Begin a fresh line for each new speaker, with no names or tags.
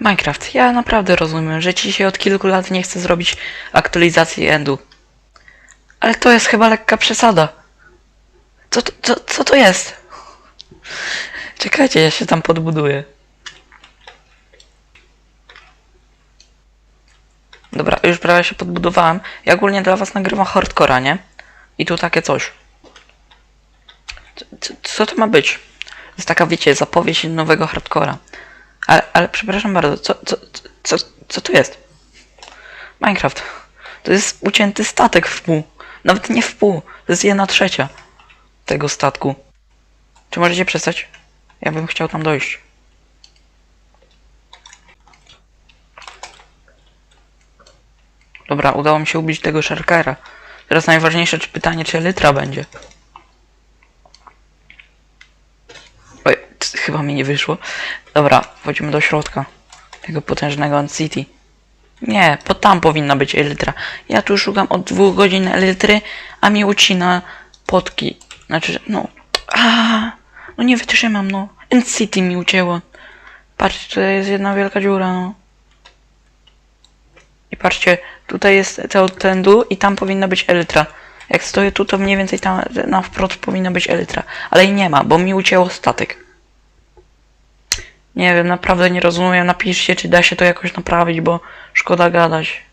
Minecraft, ja naprawdę rozumiem, że ci się od kilku lat nie chce zrobić aktualizacji endu. Ale to jest chyba lekka przesada. Co, to- co, co to jest? Czekajcie, ja się tam podbuduję. Dobra, już prawie się podbudowałem. Ja ogólnie dla was nagrywam hardcora, nie? I tu takie coś. Co, co, co to ma być? To jest taka, wiecie, zapowiedź nowego hardcora. Ale, ale przepraszam bardzo, co, co, co, co to jest? Minecraft. To jest ucięty statek w pół. Nawet nie w pół. To jest jedna trzecia tego statku. Czy możecie przestać? Ja bym chciał tam dojść. Dobra, udało mi się ubić tego Sharkera. Teraz najważniejsze pytanie, czy Elytra będzie. Chyba mi nie wyszło. Dobra, wchodzimy do środka. Tego potężnego City. Nie, bo tam powinna być Elytra. Ja tu szukam od dwóch godzin Elytry, a mi ucina potki. Znaczy, no... A, no nie wytrzymam, no. City mi ucięło. Patrzcie, tutaj jest jedna wielka dziura, no. I patrzcie, tutaj jest to ten dół i tam powinna być Elytra. Jak stoję tu, to mniej więcej tam na wprost powinna być Elytra. Ale jej nie ma, bo mi ucięło statek. Nie wiem, naprawdę nie rozumiem. Napiszcie, czy da się to jakoś naprawić, bo szkoda gadać.